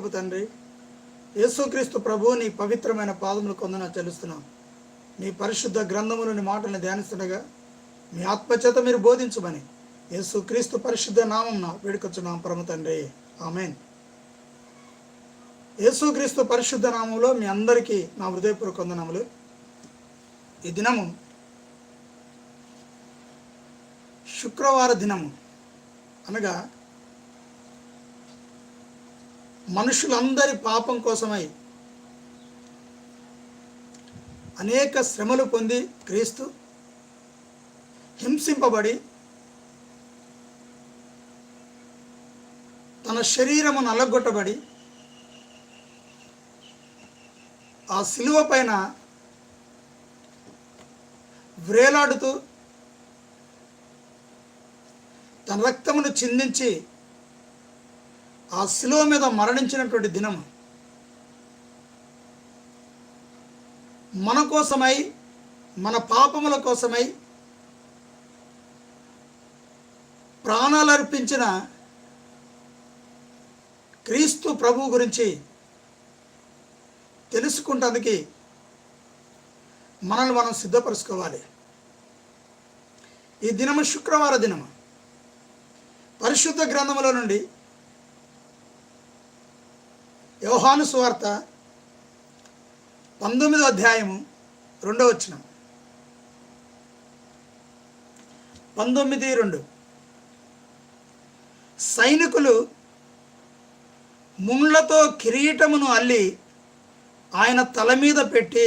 పరలోకపు తండ్రి యేసుక్రీస్తు ప్రభు నీ పవిత్రమైన పాదములు కొందన చెల్లిస్తున్నాం. నీ పరిశుద్ధ గ్రంథములోని మాటలను ధ్యానిస్తుండగా మీ ఆత్మచేత మీరు బోధించమని యేసుక్రీస్తు పరిశుద్ధ నామం వేడుకొచ్చున్నాం పరమ తండ్రి. ఆమెన్. యేసుక్రీస్తు పరిశుద్ధ నామంలో మీ అందరికీ నా హృదయపూర్వక వందనములు. ఈ దినము శుక్రవార దినము అనగా మనుషులందరి పాపం కోసమై అనేక శ్రమలు పొంది క్రీస్తు హింసింపబడి తన శరీరము నల్లగొట్టబడి ఆ శిలువ పైన వ్రేలాడుతూ తన రక్తమును చిందించి ఆ శిలువ మీద మరణించినటువంటి దినం. మన కోసమై మన పాపముల కోసమై ప్రాణాలు అర్పించిన క్రీస్తు ప్రభు గురించి తెలుసుకుంటానికి మనల్ని మనం సిద్ధపరచుకోవాలి. ఈ దినము శుక్రవార దినము. పరిశుద్ధ గ్రంథములో నుండి యోహాను సువార్త పంతొమ్మిదో అధ్యాయము రెండో వచనం. పంతొమ్మిది రెండు. సైనికులు ముండ్లతో కిరీటమును అల్లి ఆయన తల మీద పెట్టి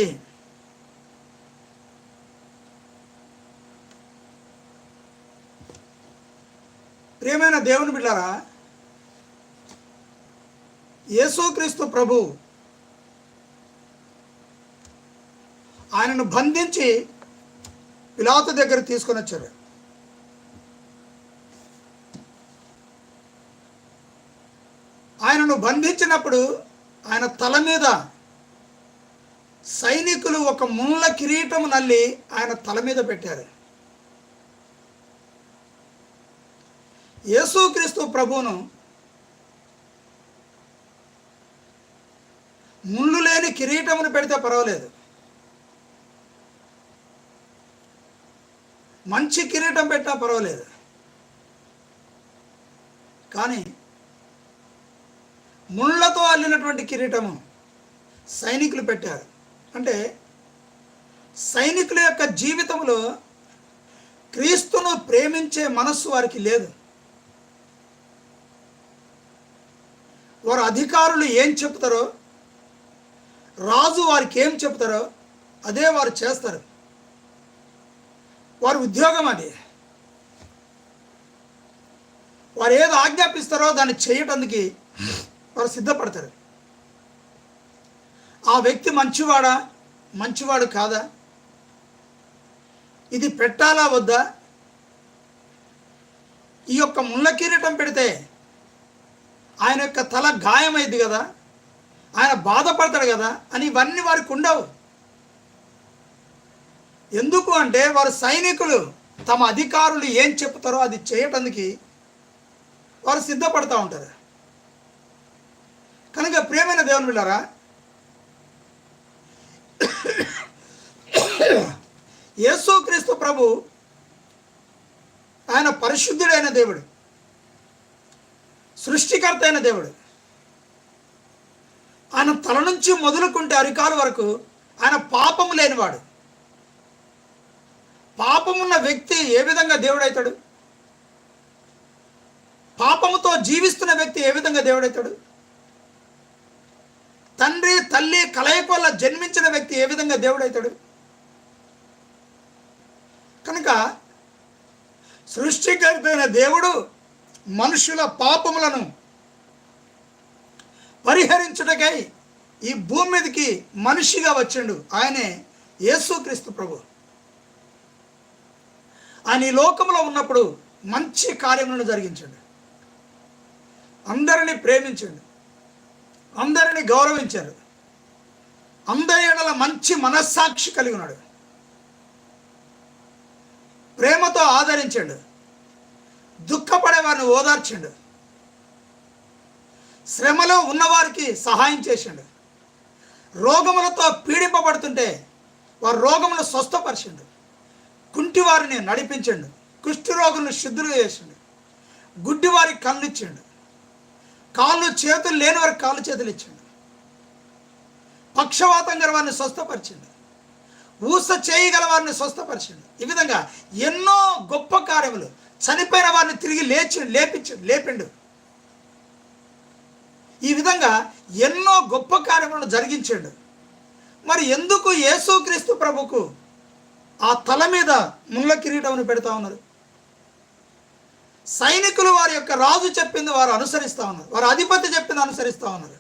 ప్రియమైన దేవుని బిళ్ళారా యేసుక్రీస్తు ప్రభు ఆయనను బంధించి పిలాతు దగ్గర తీసుకొని వచ్చారు. ఆయనను బంధించినప్పుడు ఆయన తల మీద సైనికులు ఒక ముళ్ళ కిరీటం నల్లి ఆయన తల మీద పెట్టారు. యేసుక్రీస్తు ప్రభువును ముళ్ళు లేని కిరీటమును పెడితే పర్వాలేదు. మంచి కిరీటం పెట్టినా పర్వాలేదు. కానీ ముళ్ళతో అల్లినటువంటి కిరీటము సైనికులు పెట్టారు. అంటే సైనికుల యొక్క జీవితంలో క్రీస్తును ప్రేమించే మనస్సు వారికి లేదు. వారు అధికారులు ఏం చెప్తారో రాజు వారికి ఏం చెప్తారో అదే వారు చేస్తారు. వారి ఉద్యోగం అది. వారు ఏది ఆజ్ఞాపిస్తారో దాన్ని చేయటానికి వారు సిద్ధపడతారు. ఆ వ్యక్తి మంచివాడా? మంచివాడు కాదా? ఇది పెట్టాలా వద్దా? ఈ యొక్క ముళ్ళ కిరీటం పెడితే ఆయన యొక్క తల గాయమైంది కదా? ఆయన బాధపడతాడు కదా అని ఇవన్నీ వారికి ఉండవు. ఎందుకు అంటే వారు సైనికులు తమ అధికారులు ఏం చెప్తారో అది చేయటానికి వారు సిద్ధపడతా ఉంటారు. కనుక ప్రియమైన దేవుని బిళ్ళారా యేసుక్రీస్తు ప్రభు ఆయన పరిశుద్ధుడైన దేవుడు సృష్టికర్త అయిన దేవుడు. ఆయన తల నుంచి మొదలుకుంటే అరికాలు వరకు ఆయన పాపం లేనివాడు. పాపమున్న వ్యక్తి ఏ విధంగా దేవుడైతాడు? పాపముతో జీవిస్తున్న వ్యక్తి ఏ విధంగా దేవుడైతాడు? తండ్రి తల్లి కలయిక వల్ల జన్మించిన వ్యక్తి ఏ విధంగా దేవుడైతాడు? కనుక సృష్టికర్తైన దేవుడు మనుషుల పాపములను పరిహరించుటకై ఈ భూమి మీదకి మనిషిగా వచ్చిండు ఆయనే యేసుక్రీస్తు ప్రభు. ఆయన ఈ లోకంలో ఉన్నప్పుడు మంచి కార్యములను జరిగించండు. అందరినీ ప్రేమించండు. అందరినీ గౌరవించారు అందరి ఎడల మంచి మనస్సాక్షి కలిగి ఉన్నాడు. ప్రేమతో ఆదరించాడు. దుఃఖపడే వారిని ఓదార్చిండు. శ్రమలో ఉన్నవారికి సహాయం చేసిండు. రోగములతో పీడింపబడుతుంటే వారి రోగములు స్వస్థపరిచిండు. కుంటి వారిని నడిపించండు. కుష్టి రోగులను శుద్ధులు చేసిండు. గుడ్డి వారికి కళ్ళు ఇచ్చిండు. కాళ్ళు చేతులు లేని వారికి కాళ్ళు చేతులు ఇచ్చిండు. పక్షవాతం గల వారిని స్వస్థపరిచిండు. ఊస చేయగల వారిని స్వస్థపరిచిండు. ఈ విధంగా ఎన్నో గొప్ప కార్యములు చనిపోయిన వారిని తిరిగి లేచి లేపించు లేపిండు. ఈ విధంగా ఎన్నో గొప్ప కార్యములను జరిగించాడు. మరి ఎందుకు యేసుక్రీస్తు ప్రభుకు ఆ తల మీద ముళ్ళ కిరీటమును పెడతా ఉన్నారు? సైనికులు వారి యొక్క రాజు చెప్పింది వారు అనుసరిస్తూ ఉన్నారు. వారి అధిపతి చెప్పింది అనుసరిస్తూ ఉన్నారు.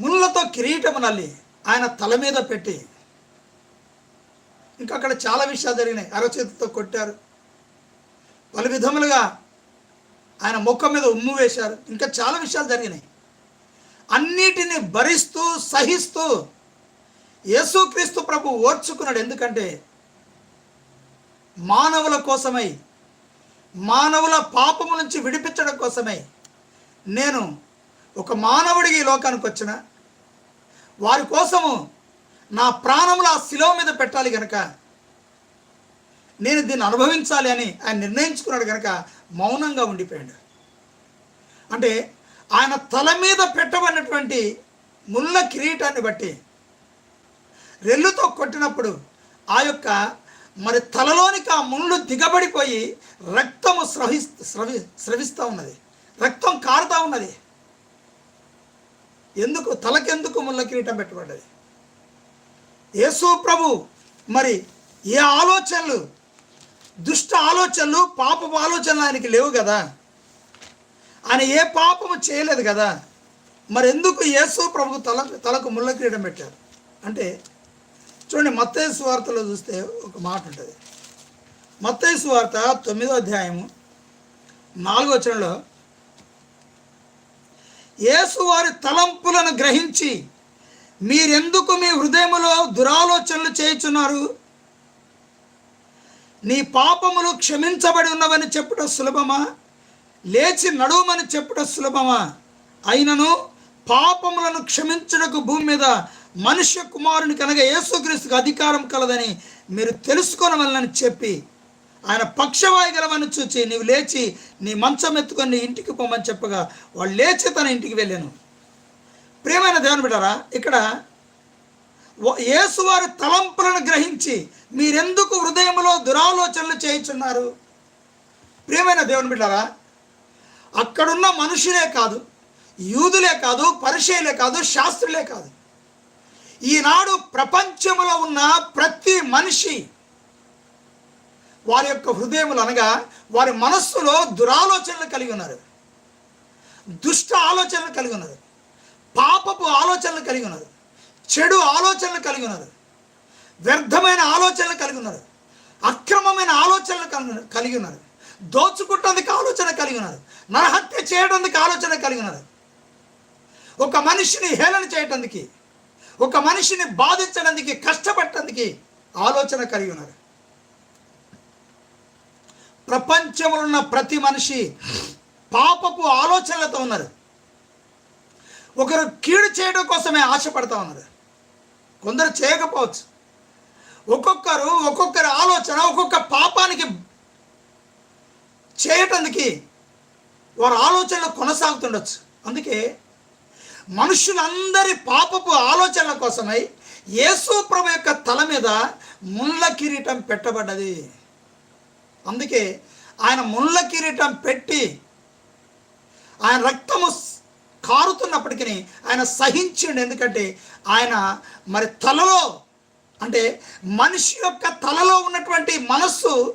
ముళ్ళతో కిరీటము నల్లి ఆయన తల మీద పెట్టి ఇంకా అక్కడ చాలా విషయాలు జరిగినాయి. అరచేతితో కొట్టారు. పలు విధములుగా ఆయన ముఖం మీద ఉమ్ము వేశారు. ఇంకా చాలా విషయాలు జరిగినాయి. అన్నిటిని భరిస్తూ సహిస్తూ యేసుక్రీస్తు ప్రభు ఓర్చుకున్నాడు. ఎందుకంటే మానవుల కోసమై మానవుల పాపము నుంచి విడిపించడం కోసమై నేను ఒక మానవుడికి ఈ లోకానికి వచ్చిన. వారి కోసము నా ప్రాణములు ఆ శిలో మీద పెట్టాలి కనుక నేను దీన్ని అనుభవించాలి అని ఆయన నిర్ణయించుకున్నాడు కనుక మౌనంగా ఉండిపోయాడు. అంటే ఆయన తల మీద పెట్టబడినటువంటి ముళ్ళ కిరీటాన్ని బట్టి రెల్లుతో కొట్టినప్పుడు ఆ యొక్క మరి తలలోనికి ఆ ముళ్ళు దిగబడిపోయి రక్తము స్రవి స్రవి స్రవిస్తూ ఉన్నది. రక్తం కారుతూ ఉన్నది. ఎందుకు? తలకెందుకు ముళ్ళ కిరీటం పెట్టబడ్డది? యేసు ప్రభు మరి ఏ ఆలోచనలు దుష్ట ఆలోచనలు పాపపు ఆలోచనలు ఆయనకి లేవు కదా. ఆయన ఏ పాపము చేయలేదు కదా. మరి ఎందుకు యేసు ప్రభు తల తలకు ముళ్ళ క్రీడం పెట్టారు? అంటే చూడండి మత్తయ్య సువార్తలో చూస్తే ఒక మాట ఉంటుంది. మత్తయ్య సువార్త తొమ్మిదో అధ్యాయము నాలుగో వచనంలో యేసు వారి తలంపులను గ్రహించి మీరెందుకు మీ హృదయములో దురాలోచనలు చేయుచున్నారు? నీ పాపములు క్షమించబడి ఉన్నవని చెప్పుట సులభమా? లేచి నడువమని చెప్పుట సులభమా? అయినను పాపములను క్షమించుటకు భూమి మీద మనుష్య కుమారుని కనుక యేసుక్రీస్తుకు అధికారం కలదని మీరు తెలుసుకొనవలనని చెప్పి ఆయన పక్షవాయు గలవని చూచి నీవు లేచి నీ మంచం ఎత్తుకొని నీ ఇంటికి పోమని చెప్పగా వాళ్ళు లేచి తన ఇంటికి వెళ్ళాను. ప్రియమైన దేవుని బిడ్డారా ఇక్కడ యేసువారి తలంపులను గ్రహించి మీరెందుకు హృదయంలో దురాలోచనలు చేయించున్నారు? ప్రియమైన దేవుని బిడ్డారా అక్కడున్న మనుషులే కాదు యూదులే కాదు పరిచయలే కాదు శాస్త్రులే కాదు. ఈనాడు ప్రపంచంలో ఉన్న ప్రతి మనిషి వారి యొక్క హృదయములు అనగా వారి మనస్సులో దురాలోచనలు కలిగి ఉన్నారు. దుష్ట ఆలోచనలు కలిగి ఉన్నారు. పాపపు ఆలోచనలు కలిగి ఉన్నారు. చెడు ఆలోచనలు కలిగి ఉన్నారు వ్యర్థమైన ఆలోచనలు కలిగి ఉన్నారు అక్రమమైన ఆలోచనలు కలిగి ఉన్నారు దోచుకుంటందుకు ఆలోచన కలిగి ఉన్నారు నరహత్య చేయడానికి ఆలోచన కలిగి ఉన్నారు ఒక మనిషిని హేళన చేయటానికి ఒక మనిషిని బాధించడానికి కష్టపడటానికి ఆలోచన కలిగి ఉన్నారు ప్రపంచంలో ఉన్న ప్రతి మనిషి పాపపు ఆలోచనలతో ఉన్నారు ఒకరు కీడు చేయడం కోసమే ఆశపడతా ఉన్నారు కొందరు చేయకపోవచ్చు. ఒక్కొక్కరు ఒక్కొక్కరి ఆలోచన ఒక్కొక్క పాపానికి చేయటానికి వారి ఆలోచనలు కొనసాగుతుండొచ్చు. అందుకే మనుషులందరి పాపపు ఆలోచనల కోసమై యేసు ప్రభు యొక్క తల మీద ముళ్ళ కిరీటం పెట్టబడ్డది. అందుకే ఆయన ముళ్ళ కిరీటం పెట్టి ఆయన రక్తము కారుతున్నప్పటికీ ఆయన సహించిండు. ఎందుకంటే ఆయన మరి తలలో అంటే మనిషి యొక్క తలలో ఉన్నటువంటి మనస్సు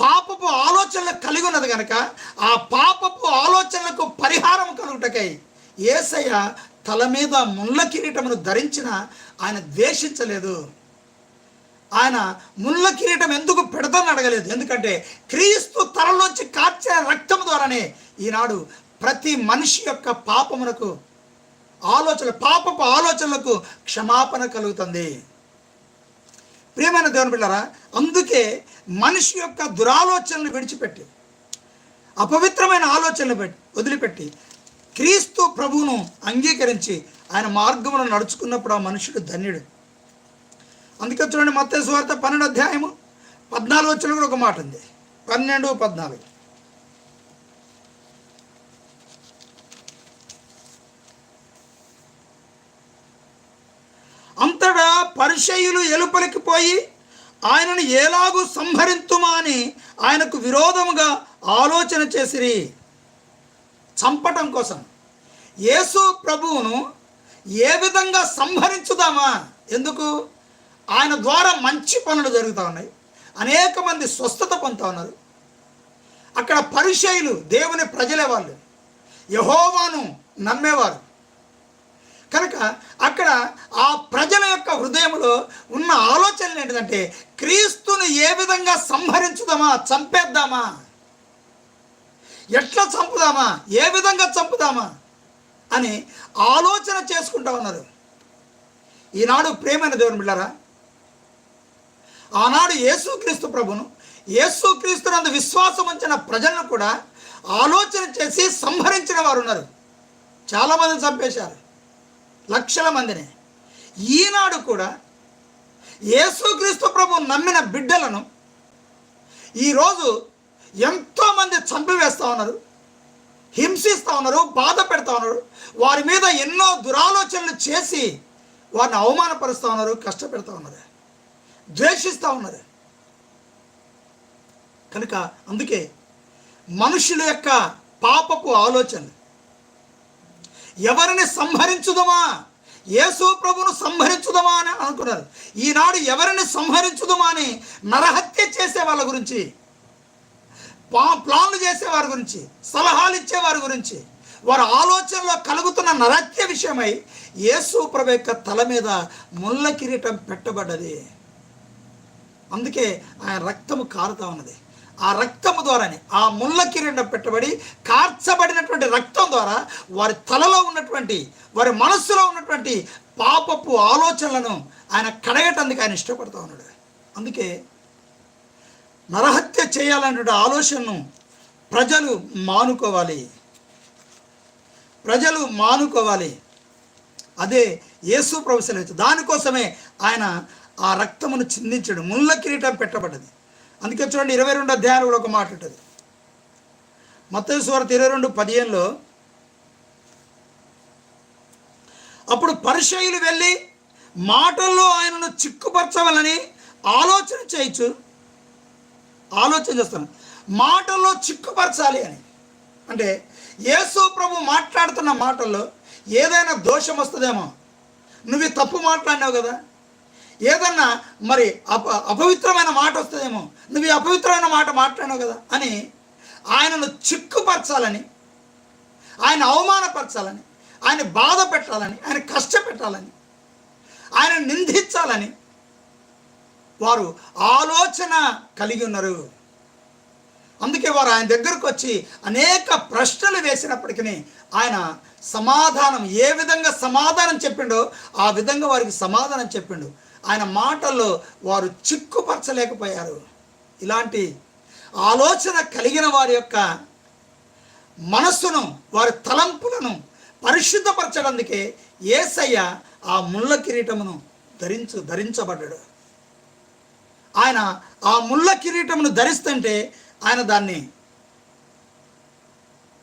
పాపపు ఆలోచనలు కలిగి ఉన్నది కనుక ఆ పాపపు ఆలోచనలకు పరిహారం కలుగుటకై ఏసయ్య తల మీద ముళ్ళ కిరీటమును ధరించిన ఆయన ద్వేషించలేదు. ఆయన ముళ్ళ కిరీటం ఎందుకు పెడతాను అడగలేదు. ఎందుకంటే క్రీస్తు తలలోంచి కార్చిన రక్తం ద్వారానే ఈనాడు ప్రతి మనిషి యొక్క పాపమునకు ఆలోచన పాపపు ఆలోచనలకు క్షమాపణ కలుగుతుంది. ప్రియమైన దేవుని బిళ్ళారా అందుకే మనిషి యొక్క దురాలోచనలు విడిచిపెట్టి అపవిత్రమైన ఆలోచనలు పెట్టి వదిలిపెట్టి క్రీస్తు ప్రభువును అంగీకరించి ఆయన మార్గమును నడుచుకున్నప్పుడు ఆ మనుషుడు ధన్యుడు. అందుకే చూడండి మత్స్య సువార్త పన్నెండు అధ్యాయము పద్నాలుగు వచ్చిన కూడా ఒక మాట ఉంది. పన్నెండు పద్నాలుగు. అంతటా పరిచయులు ఎలుపలికి పోయి ఆయనను ఎలాగూ సంహరింతుమా అని ఆయనకు విరోధముగా ఆలోచన చేసిరి. చంపటం కోసం. యేసు ప్రభువును ఏ విధంగా సంహరించుదామా? ఎందుకు? ఆయన ద్వారా మంచి పనులు జరుగుతూ ఉన్నాయి. అనేక మంది స్వస్థత పొందుతా ఉన్నారు. అక్కడ పరిచయులు దేవుని ప్రజలే వాళ్ళు. యహోవాను నమ్మేవారు. కనుక అక్కడ ఆ ప్రజల యొక్క హృదయంలో ఉన్న ఆలోచనలు ఏంటిదంటే క్రీస్తును ఏ విధంగా సంహరించుదామా చంపేద్దామా? ఎట్లా చంపుదామా? ఏ విధంగా చంపుదామా? అని ఆలోచన చేసుకుంటా ఉన్నారు. ఈనాడు ప్రేమైన దేవుని బిళ్ళారా? ఆనాడు యేసుక్రీస్తు ప్రభును యేసుక్రీస్తు నందు విశ్వాసం ఉంచిన ప్రజలను కూడా ఆలోచన చేసి సంహరించిన వారు ఉన్నారు. చాలామంది చంపేశారు. లక్షల మందిని. ఈనాడు కూడా యేసుక్రీస్తు ప్రభు నమ్మిన బిడ్డలను ఈరోజు ఎంతోమంది చంపివేస్తూ ఉన్నారు హింసిస్తూ ఉన్నారు బాధ పెడతా ఉన్నారు. వారి మీద ఎన్నో దురాలోచనలు చేసి వారిని అవమానపరుస్తూ ఉన్నారు కష్టపెడతా ఉన్నారు ద్వేషిస్తూ ఉన్నారు. కనుక అందుకే మనుషుల యొక్క పాపపు ఆలోచనలు ఎవరిని సంహరించుదమా? యేసు ప్రభును సంహరించుదమా అని అనుకున్నారు. ఈనాడు ఎవరిని సంహరించుదమా అని నరహత్య చేసే వాళ్ళ గురించి పా ప్లాన్లు చేసే వారి గురించి సలహాలు ఇచ్చే వారి గురించి వారి ఆలోచనలో కలుగుతున్న నరహత్య విషయమై యేసు ప్రభు యొక్క తల మీద ముళ్ళ కిరీటం పెట్టబడ్డది. అందుకే ఆయన రక్తము కారుతా ఉన్నది. ఆ రక్తము ద్వారానే ఆ ముళ్ళ కిరీటం పెట్టబడి కార్చబడినటువంటి రక్తం ద్వారా వారి తలలో ఉన్నటువంటి వారి మనస్సులో ఉన్నటువంటి పాపపు ఆలోచనలను ఆయన కడగటానికి ఆయన ఇష్టపడుతూ ఉన్నాడు. అందుకే నరహత్య చేయాలనే ఆలోచనను ప్రజలు మానుకోవాలి. ప్రజలు మానుకోవాలి. అదే యేసు ప్రొఫెసర్ దానికోసమే ఆయన ఆ రక్తమును చిందించడు. ముళ్ళ కిరీటం పెట్టబడ్డది. అందుకే చూడండి ఇరవై రెండు అధ్యాయాలు కూడా ఒక మాట ఉంటుంది. మత్తేశ్వరత ఇరవై రెండు పదిహేనులో అప్పుడు పరిచయులు వెళ్ళి మాటల్లో ఆయనను చిక్కుపరచవాలని ఆలోచన చేయొచ్చు ఆలోచన చేస్తాను మాటల్లో చిక్కుపరచాలి అని. అంటే యేసు ప్రభు మాట్లాడుతున్న మాటల్లో ఏదైనా దోషం వస్తుందేమో. నువ్వు తప్పు మాట్లాడినావు కదా. ఏదన్నా మరి అప అపవిత్రమైన మాట వస్తుందేమో. నువ్వు ఈ అపవిత్రమైన మాట మాట్లాడినావు కదా అని ఆయనను చిక్కుపరచాలని ఆయన అవమానపరచాలని ఆయన బాధ పెట్టాలని ఆయన కష్టపెట్టాలని ఆయన నిందించాలని వారు ఆలోచన కలిగి ఉన్నారు. అందుకే వారు ఆయన దగ్గరకు వచ్చి అనేక ప్రశ్నలు వేసినప్పటికీ ఆయన సమాధానం ఏ విధంగా సమాధానం చెప్పిండో ఆ విధంగా వారికి సమాధానం చెప్పిండు. ఆయన మాటల్లో వారు చిక్కుపరచలేకపోయారు. ఇలాంటి ఆలోచన కలిగిన వారి యొక్క మనస్సును వారి తలంపులను పరిశుద్ధపరచడందుకే ఏసయ్య ఆ ముళ్ళ కిరీటమును ధరించు ధరించబడ్డాడు. ఆయన ఆ ముళ్ళ కిరీటమును ధరిస్తుంటే ఆయన దాన్ని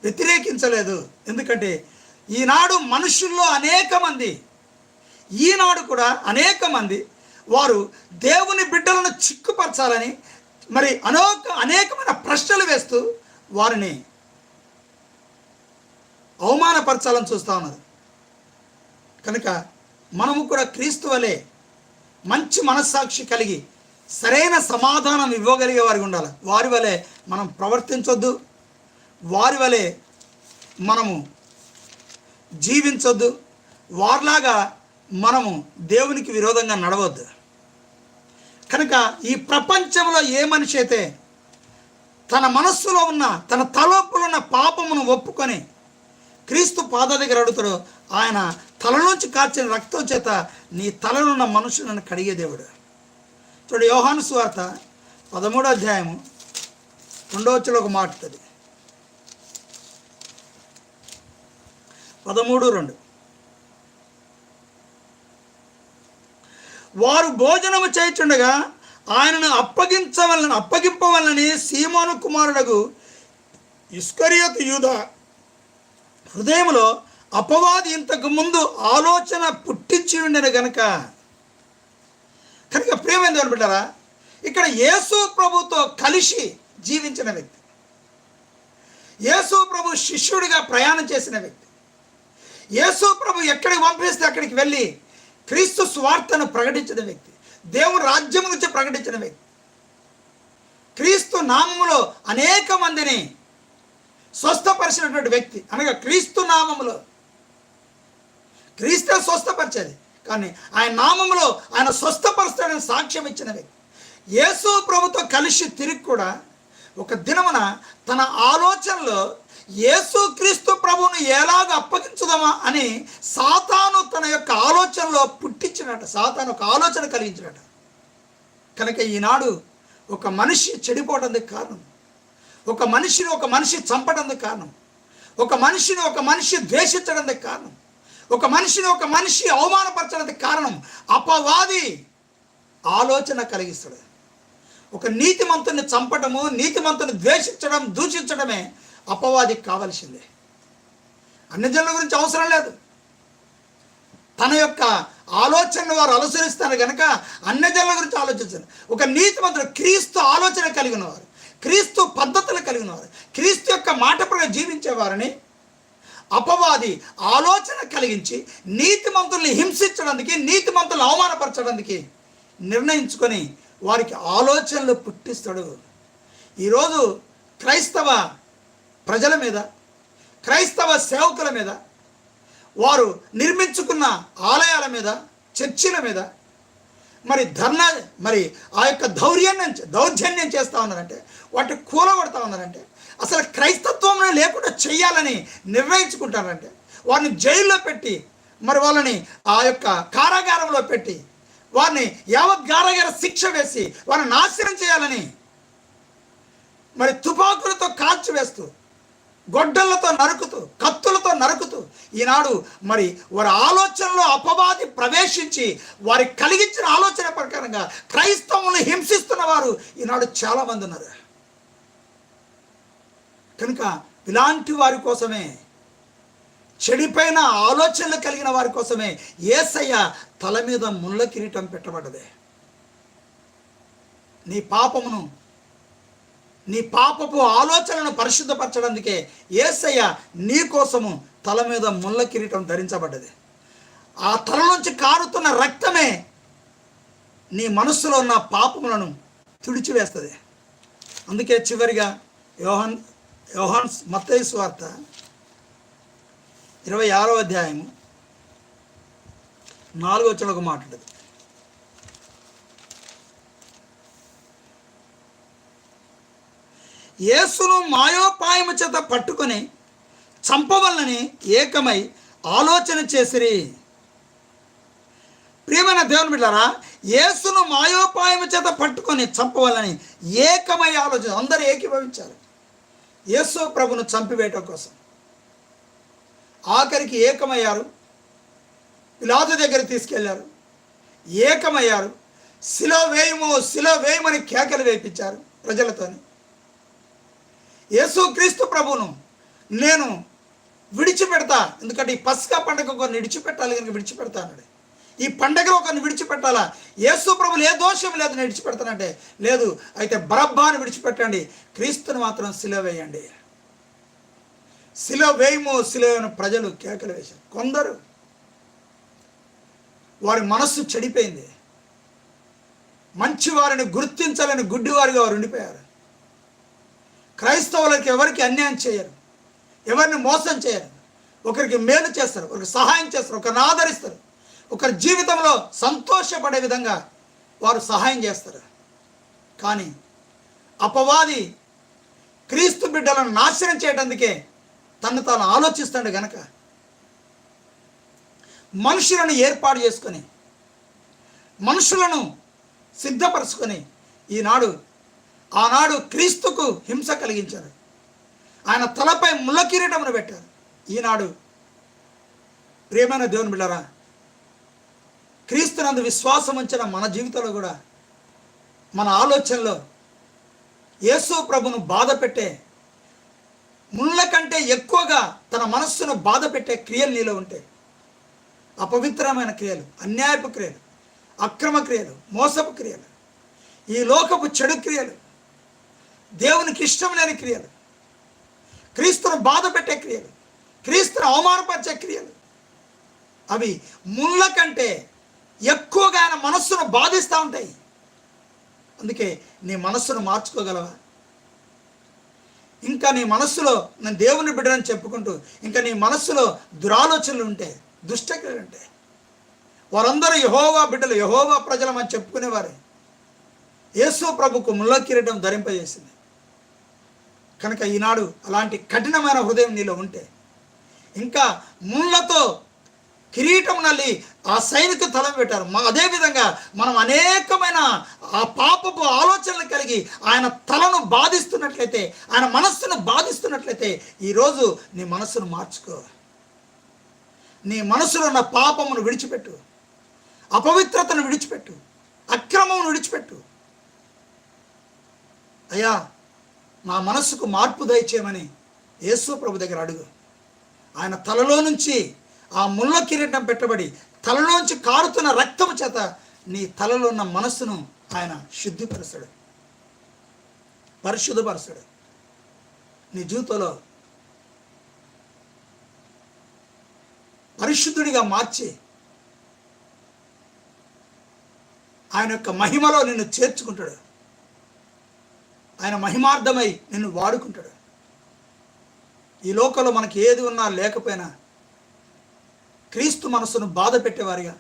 వ్యతిరేకించలేదు. ఎందుకంటే ఈనాడు మనుషుల్లో అనేక మంది ఈనాడు కూడా అనేక మంది వారు దేవుని బిడ్డలను చిక్కుపరచాలని మరి అనేక అనేకమైన ప్రశ్నలు వేస్తూ వారిని అవమానపరచాలని చూస్తూ ఉన్నారు. కనుక మనము కూడా క్రీస్తు వలె మంచి మనస్సాక్షి కలిగి సరైన సమాధానం ఇవ్వగలిగే వారికి ఉండాలి. వారి వలె మనం ప్రవర్తించొద్దు. వారి వలె మనము జీవించొద్దు. వారిలాగా మనము దేవునికి విరోధంగా నడవద్దు. కనుక ఈ ప్రపంచంలో ఏ మనిషి అయితే తన మనస్సులో ఉన్న తన తలోపులో ఉన్న పాపమును ఒప్పుకొని క్రీస్తు పాద దగ్గర అడుగుతాడు ఆయన తలలోంచి కాచిన రక్తం చేత నీ తలనున్న మనుషులను కడిగే దేవుడు. చూడు యోహాను స్వార్త పదమూడో అధ్యాయము రెండవచ్చులో ఒక మాట్లాడుతుంది పదమూడు రెండు. వారు భోజనము చేయుచుండగా ఆయనను అప్పగించవలని అప్పగింపవలని సీమోను కుమారుడకు ఇస్కరియత్ యూద హృదయంలో అపవాది ఇంతకు ముందు ఆలోచన పుట్టించి ఉండను గనక. కనుక ప్రేమైంది అనుకుంటారా ఇక్కడ యేసు ప్రభుతో కలిసి జీవించిన వ్యక్తి యేసు ప్రభు శిష్యుడిగా ప్రయాణం చేసిన వ్యక్తి యేసు ప్రభు ఎక్కడికి పంపిస్తే అక్కడికి వెళ్ళి క్రీస్తు స్వార్థను ప్రకటించిన వ్యక్తి దేవుని రాజ్యం గురించి ప్రకటించిన వ్యక్తి. క్రీస్తు నామములో అనేక మందిని స్వస్థపరిచినటువంటి వ్యక్తి. అనగా క్రీస్తు నామములో. క్రీస్తే స్వస్థపరిచేది. కానీ ఆయన నామములో ఆయన స్వస్థపరుస్తాడని సాక్ష్యం ఇచ్చిన వ్యక్తి. యేసు ప్రభుతో కలిసి తిరిగి కూడా ఒక దినమున తన ఆలోచనలో యేసు క్రీస్తు ప్రభువును ఎలాగ అప్పగించుదామా అని సాతాను తన యొక్క పుట్టించినట సాతాను ఒక ఆలోచన కలిగించినట కనుక ఈనాడు ఒక మనిషి చెడిపోవడానికి కారణం. ఒక మనిషిని ఒక మనిషి చంపడానికి కారణం. ఒక మనిషిని ఒక మనిషి ద్వేషించడానికి కారణం. ఒక మనిషిని ఒక మనిషి అవమానపరచడానికి కారణం. అపవాది ఆలోచన కలిగిస్తాడు. ఒక నీతిమంతుని చంపటము నీతిమంతుని ద్వేషించడం దూషించడమే అపవాదికి కావలసిందే. అన్ని జనుల గురించి అవసరం లేదు. తన యొక్క ఆలోచనను వారు అనుసరిస్తారు కనుక అన్నజనుల గురించి ఆలోచించారు. ఒక నీతిమంతుడు క్రీస్తు ఆలోచన కలిగిన వారు క్రీస్తు పద్ధతులు కలిగిన వారు క్రీస్తు యొక్క మాట ప్రకారం జీవించేవారని అపవాది ఆలోచన కలిగించి నీతిమంతుల్ని హింసించడానికి నీతిమంతులను అవమానపరచడానికి నిర్ణయించుకొని వారికి ఆలోచనలు పుట్టిస్తాడు. ఈరోజు క్రైస్తవ ప్రజల మీద క్రైస్తవ సేవకుల మీద వారు నిర్మించుకున్న ఆలయాల మీద చర్చిల మీద మరి ధర్నా మరి ఆ యొక్క దౌర్జన్యం దౌర్జన్యం చేస్తూ ఉన్నారంటే వాటి కూలగొడతా ఉన్నారంటే అసలు క్రైస్తత్వం లేకుండా చేయాలని నిర్ణయించుకుంటారంటే వారిని జైల్లో పెట్టి మరి వాళ్ళని ఆ యొక్క కారాగారంలో పెట్టి వారిని యావత్ కారాగార శిక్ష వేసి వారిని నాశనం చేయాలని మరి తుపాకులతో కాల్చివేస్తూ గొడ్డలతో నరుకుతూ కత్తులతో నరుకుతూ ఈనాడు మరి వారి ఆలోచనలో అపవాది ప్రవేశించి వారి కలిగించిన ఆలోచన ప్రకారంగా క్రైస్తవులను హింసిస్తున్న వారు ఈనాడు చాలామంది ఉన్నారు. కనుక ఇలాంటి వారి కోసమే చెడిపోయిన ఆలోచనలు కలిగిన వారి కోసమే ఏసయ్య తల మీద ముళ్ళ కిరీటం పెట్టబడ్డదే. నీ పాపమును నీ పాపపు ఆలోచనలను పరిశుద్ధపరచడానికే ఏసయ్య నీ కోసము తల మీద ముళ్ళ కిరీటం ధరించబడ్డది. ఆ తల నుంచి కారుతున్న రక్తమే నీ మనస్సులో ఉన్న పాపములను తుడిచివేస్తుంది. అందుకే చివరిగా యోహన్ యోహాన్స్ మత్తయి వార్త ఇరవై ఆరో అధ్యాయము నాలుగో చెలకు మాట్లాడదు. యేసును మాయోపాయము చేత పట్టుకొని చంపవల్లని ఏకమై ఆలోచన చేసిరి. ప్రియమైన దేవుని బిడ్డారా యేసును మాయోపాయము చేత పట్టుకొని చంపవల్లని ఏకమై ఆలోచన అందరూ ఏకీభవించారు యేసు ప్రభును చంపివేయటం కోసం. ఆఖరికి ఏకమయ్యారు. పిలాదు దగ్గర తీసుకెళ్ళారు. ఏకమయ్యారు. శిలో వేయము శిలో వేయమని కేకలు వేయించారు ప్రజలతోని. యేసుక్రీస్తు ప్రభును నేను విడిచిపెడతా. ఎందుకంటే ఈ పస్కా పండుగ ఒకరిని విడిచిపెట్టాలి కనుక విడిచిపెడతానండి. ఈ పండగలో ఒకరిని విడిచిపెట్టాలా? యేసు ప్రభులు ఏ దోషం లేదు నేను విడిచిపెడతానంటే. లేదు అయితే బరబ్బాను విడిచిపెట్టండి. క్రీస్తుని మాత్రం శిల వేయండి. శిలో వేయము శిలో ప్రజలు కేకలు వేశారు. కొందరు వారి మనస్సు చెడిపోయింది. మంచి వారిని గుర్తించాలని గుడ్డివారిగా వారు ఉండిపోయారు. క్రైస్తవులకు ఎవరికి అన్యాయం చేయరు. ఎవరిని మోసం చేయరు. ఒకరికి మేలు చేస్తారు ఒకరికి సహాయం చేస్తారు ఒకరిని ఆదరిస్తారు. ఒకరి జీవితంలో సంతోషపడే విధంగా వారు సహాయం చేస్తారు. కానీ అపవాది క్రీస్తు బిడ్డలను నాశనం చేయడానికే తను తాను ఆలోచిస్తాడు గనక. మనుషులను ఏర్పాటు చేసుకొని మనుషులను సిద్ధపరచుకొని ఈనాడు ఆనాడు క్రీస్తుకు హింస కలిగించారు. ఆయన తలపై ముళ్ళ కిరీటమును పెట్టారు. ఈనాడు ప్రియమైన దేవుని బిళ్ళరా క్రీస్తునందు విశ్వాసం ఉంచిన మన జీవితంలో కూడా మన ఆలోచనలో యేసు ప్రభును బాధ పెట్టే ముళ్ళ కంటే ఎక్కువగా తన మనస్సును బాధ పెట్టే క్రియలు నీలో ఉంటే అపవిత్రమైన క్రియలు అన్యాయపు క్రియలు అక్రమ క్రియలు మోసపు క్రియలు ఈ లోకపు చెడు క్రియలు దేవునికి ఇష్టం లేని క్రియలు. క్రీస్తును బాధ పెట్టే క్రియలు. క్రీస్తును అవమానపరిచే క్రియలు. అవి ముళ్ళ కంటే ఎక్కువగా ఆయన మనస్సును బాధిస్తూ ఉంటాయి. అందుకే నీ మనస్సును మార్చుకోగలవా? ఇంకా నీ మనస్సులో నేను దేవుని బిడ్డనని చెప్పుకుంటూ ఇంకా నీ మనస్సులో దురాలోచనలు ఉంటే దుష్టక్రియలు ఉంటే వారందరూ యహోవా బిడ్డలు యహోవా ప్రజలం అని చెప్పుకునేవారే. యేసు ప్రభుకు ముళ్ళ కిరీటం ధరింపజేసింది. కనుక ఈనాడు అలాంటి కఠినమైన హృదయం నీలో ఉంటే ఇంకా ముళ్ళతో కిరీటం నల్లి ఆ సైనిక తలం పెట్టారు. మా అదేవిధంగా మనం అనేకమైన ఆ పాపపు ఆలోచనలు కలిగి ఆయన తలను బాధిస్తున్నట్లయితే ఆయన మనస్సును బాధిస్తున్నట్లయితే ఈరోజు నీ మనస్సును మార్చుకో. నీ మనసులో ఉన్న పాపమును విడిచిపెట్టు. అపవిత్రతను విడిచిపెట్టు. అక్రమమును విడిచిపెట్టు. అయ్యా నా మనస్సుకు మార్పు దయచేయమని యేసు ప్రభు దగ్గర అడుగు. ఆయన తలలో నుంచి ఆ ముళ్ళ కిరీటం పెట్టబడి తలలోంచి కారుతున్న రక్తము చేత నీ తలలో ఉన్న మనస్సును ఆయన శుద్ధిపరుస్తాడు. పరిశుద్ధపరుస్తాడు. నీ జీవితంలో పరిశుద్ధుడిగా మార్చి ఆయన యొక్క మహిమలో నిన్ను చేర్చుకుంటాడు. ఆయన మహిమార్థమై నిన్ను వాడుకుంటాడు. ఈ లోకంలో మనకి ఏది ఉన్నా లేకపోయినా క్రీస్తు మనసును బాధ పెట్టేవారిగా.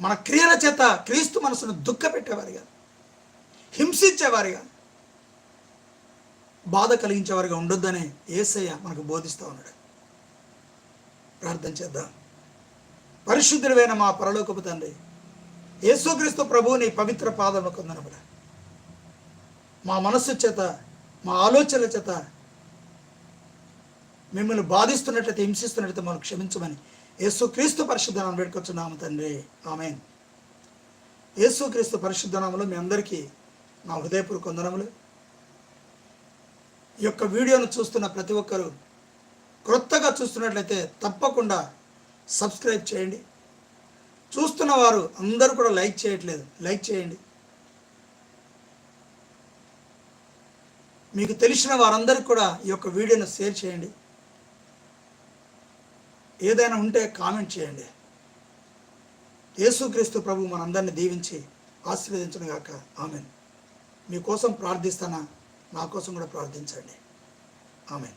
మన క్రియల చేత క్రీస్తు మనసును దుఃఖ పెట్టేవారిగా. హింసించేవారిగా. బాధ కలిగించేవారిగా ఉండొద్దనే ఏసయ్య మనకు బోధిస్తూ ఉన్నాడు. ప్రార్థన చేద్దాం. పరిశుద్ధుడైన మా పరలోకపు తండ్రి యేసుక్రీస్తు ప్రభువుని పవిత్ర పాదంలో కొందనబడ మా మనస్సు చేత మా ఆలోచనల చేత మిమ్మల్ని బాధిస్తున్నట్లయితే హింసిస్తున్నట్లయితే మనం క్షమించమని యేసుక్రీస్తు పరిశుద్ధనామం వేడుకొచ్చున్నాము తండ్రి. ఆమెన్. యేసుక్రీస్తు పరిశుద్ధనామంలో మీ అందరికీ నా హృదయపూర్వక వందనములు. ఈ యొక్క వీడియోను చూస్తున్న ప్రతి ఒక్కరూ క్రొత్తగా చూస్తున్నట్లయితే తప్పకుండా సబ్స్క్రైబ్ చేయండి. చూస్తున్న వారు అందరూ కూడా లైక్ చేయట్లేదు. లైక్ చేయండి. మీకు తెలిసిన వారందరికీ కూడా ఈ యొక్క వీడియోను షేర్ చేయండి. ఏదైనా ఉంటే కామెంట్ చేయండి. యేసుక్రీస్తు ప్రభు మనందరినీ దీవించి ఆశీర్వదించను గాక ఆమెన్ మీకోసం ప్రార్థిస్తానా? నా కోసం కూడా ప్రార్థించండి. ఆమెన్.